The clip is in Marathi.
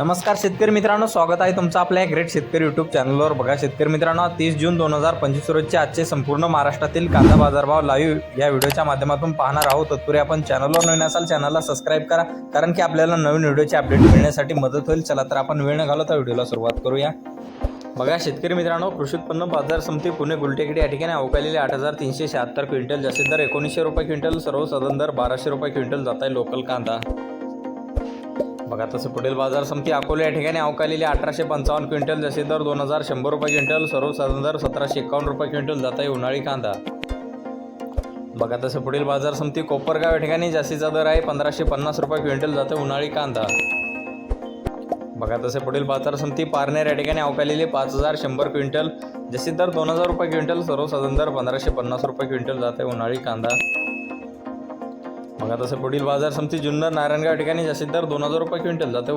नमस्कार शेतकरी मित्रांनो स्वागत आहे तुमचं आपल्या ग्रेट शेतकरी यूट्यूब चॅनलवर बघा शेतकरी मित्रांनो तीस जून दोन हजार पंचवीस रोजचे आजचे संपूर्ण महाराष्ट्रातील कांदा बाजारभाव लाईव्ह या व्हिडिओच्या माध्यमातून पाहणार आहोत. तत्पूर्वी आपण चॅनलवर नवीन असाल चॅनलला सबस्क्राईब करा कारण की आपल्याला नवीन व्हिडिओचे अपडेट मिळण्यासाठी मदत होईल. चला तर आपण वेळ न घालवता व्हिडिओला सुरुवात करूया. बघा शेतकरी मित्रांनो कृषी उत्पन्न बाजार समिती पुणे गुलटेकडी या ठिकाणी अवकालेले आठ हजार तीनशे शहात्तर क्विंटल जास्तीत दर एकोणीसशे रुपये क्विंटल सर्वसाधारण दर बाराशे रुपये क्विंटल जात आहे लोकल कांदा. बघा तसं पुढील बाजार समिती अकोला या ठिकाणी अवकालेली अठराशे पंचावन्न क्विंटल जसे दर दोन हजार शंभर रुपये क्विंटल सर्वसाधारण दर सतराशे एकावन्न रुपये क्विंटल जात आहे उन्हाळी कांदा. बघा तसं पुढील बाजार समिती कोपरगाव या ठिकाणी जास्तीचा दर आहे पंधराशे पन्नास रुपये क्विंटल जाते उन्हाळी कांदा. बघा तसे पुढील बाजार समिती पारनेर या ठिकाणी अवकालेली पाच हजार शंभर क्विंटल जसे दर दोन हजार रुपये क्विंटल सर्वसाधारण दर पंधराशे पन्नास रुपये क्विंटल जात आहे उन्हाळी कांदा. बघा तसं पुढील बाजार समिती जुन्नर नारायणगाव ठिकाणी जास्तीत दर दोन हजार रुपये क्विंटल जाते.